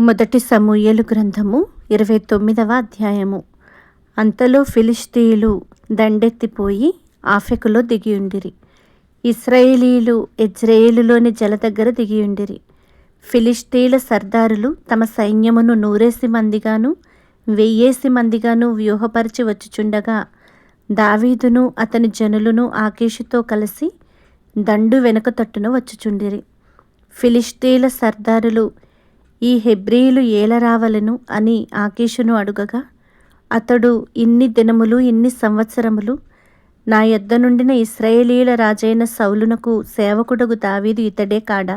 మొదటి సమూయలు గ్రంథము ఇరవై తొమ్మిదవ అధ్యాయము. అంతలో ఫిలిస్తీయులు దండెత్తిపోయి ఆఫెకులో దిగియుండిరి. ఇస్రాయేలీలు ఇజ్రాయేలులోని జల దగ్గర దిగియుండిరి. ఫిలిస్తీయుల సర్దారులు తమ సైన్యమును నూరేసి మందిగాను వెయ్యేసి మందిగాను వ్యూహపరిచి వచ్చుచుండగా దావీదును అతని జనులను ఆకేషుతో కలిసి దండు వెనుక తట్టున వచ్చుచుండిరి. ఫిలిస్తీయుల సర్దారులు ఈ హెబ్రీయులు ఏల రావలను అని ఆకీషును అడుగగా అతడు ఇన్ని దినములు ఇన్ని సంవత్సరములు నా యొద్ద నుండిన ఇస్రాయేలీల రాజైన సౌలునకు సేవకుడగు దావీదు ఇతడే కాడా?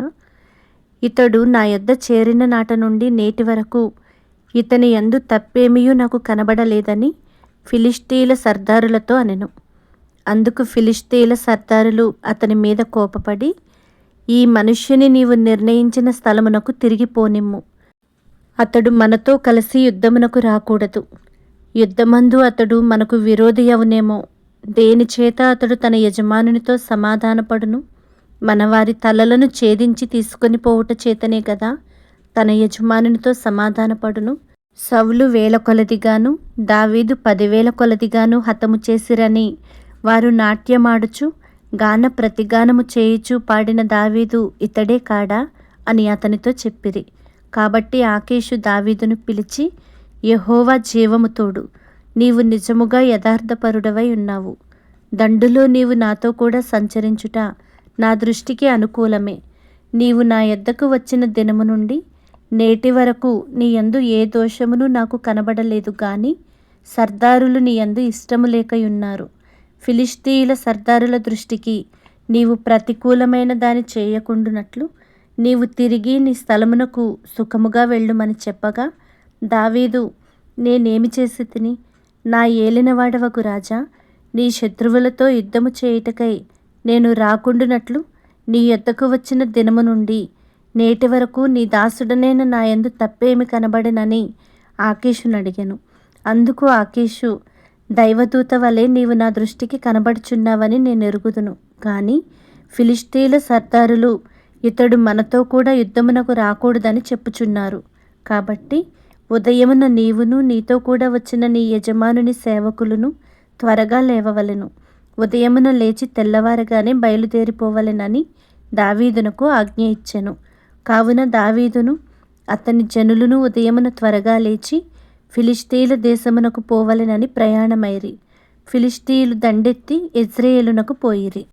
ఇతడు నా యొద్ద చేరిన నాట నుండి నేటి వరకు ఇతని ఎందు తప్పేమియూ నాకు కనబడలేదని ఫిలిస్తీల సర్దారులతో అనెను. అందుకు ఫిలిస్తీయుల సర్దారులు అతని మీద కోపపడి ఈ మనుష్యుని నీవు నిర్ణయించిన స్థలమునకు తిరిగిపోనిమ్ము అతడు మనతో కలిసి యుద్ధమునకు రాకూడదు. యుద్ధమందు అతడు మనకు విరోధి అవునేమో. దేనిచేత అతడు తన యజమానునితో సమాధానపడును? మన వారి తలలను ఛేదించి తీసుకొని పోవుట చేతనే కదా తన యజమానునితో సమాధానపడును? సవులు వేల కొలదిగాను దావీదు పదివేల కొలదిగాను హతము చేసిరని వారు నాట్యమాడుచు గాన ప్రతిగానము చేయుచు పాడిన దావీదు ఇతడే కాడా? అని అతనితో చెప్పిరి. కాబట్టి ఆకేషు దావీదును పిలిచి యహోవా జీవము తోడు నీవు నిజముగా యథార్థపరుడవై ఉన్నావు. దండులో నీవు నాతో కూడా సంచరించుట నా దృష్టికి అనుకూలమే. నీవు నా ఎద్దకు వచ్చిన దినము నుండి నేటి వరకు నీ యందు ఏ దోషమును నాకు కనబడలేదు గాని సర్దారులు నీ యందు ఇష్టము లేకయున్నారు. ఫిలిస్తీయుల సర్దారుల దృష్టికి నీవు ప్రతికూలమైన దాని చేయకుండునట్లు నీవు తిరిగి నీ స్థలమునకు సుఖముగా వెళ్ళుమని చెప్పగా దావీదు నేనేమి చేసి తిని నా ఏలినవాడవకు రాజా నీ శత్రువులతో యుద్ధము చేయుటకై నేను రాకుండునట్లు నీ యొద్దకు వచ్చిన దినము నుండి నేటి వరకు నీ దాసుడనైన నా యందు తప్పేమి కనబడినని ఆకేషును అడిగాను అందుకు ఆకేషు దైవదూత వలె నీవు నా దృష్టికి కనబడుచున్నావని నేను ఎరుగుదును. కానీ ఫిలిస్తీన్ల సర్దారులు ఇతడు మనతో కూడా యుద్ధమునకు రాకూడదని చెప్పుచున్నారు. కాబట్టి ఉదయమున నీవును నీతో కూడా వచ్చిన నీ యజమానుని సేవకులను త్వరగా లేవవలెను. ఉదయమున లేచి తెల్లవారగానే బయలుదేరిపోవలెనని దావీదునకు ఆజ్ఞ ఇచ్చెను. కావున దావీదును అతని జనులను ఉదయమున త్వరగా లేచి ఫిలిస్తీయుల దేశమునకు పోవలెనని ప్రయాణమైరి. ఫిలిస్తీయులు దండెత్తి ఇజ్రాయేలునకు పోయిరి.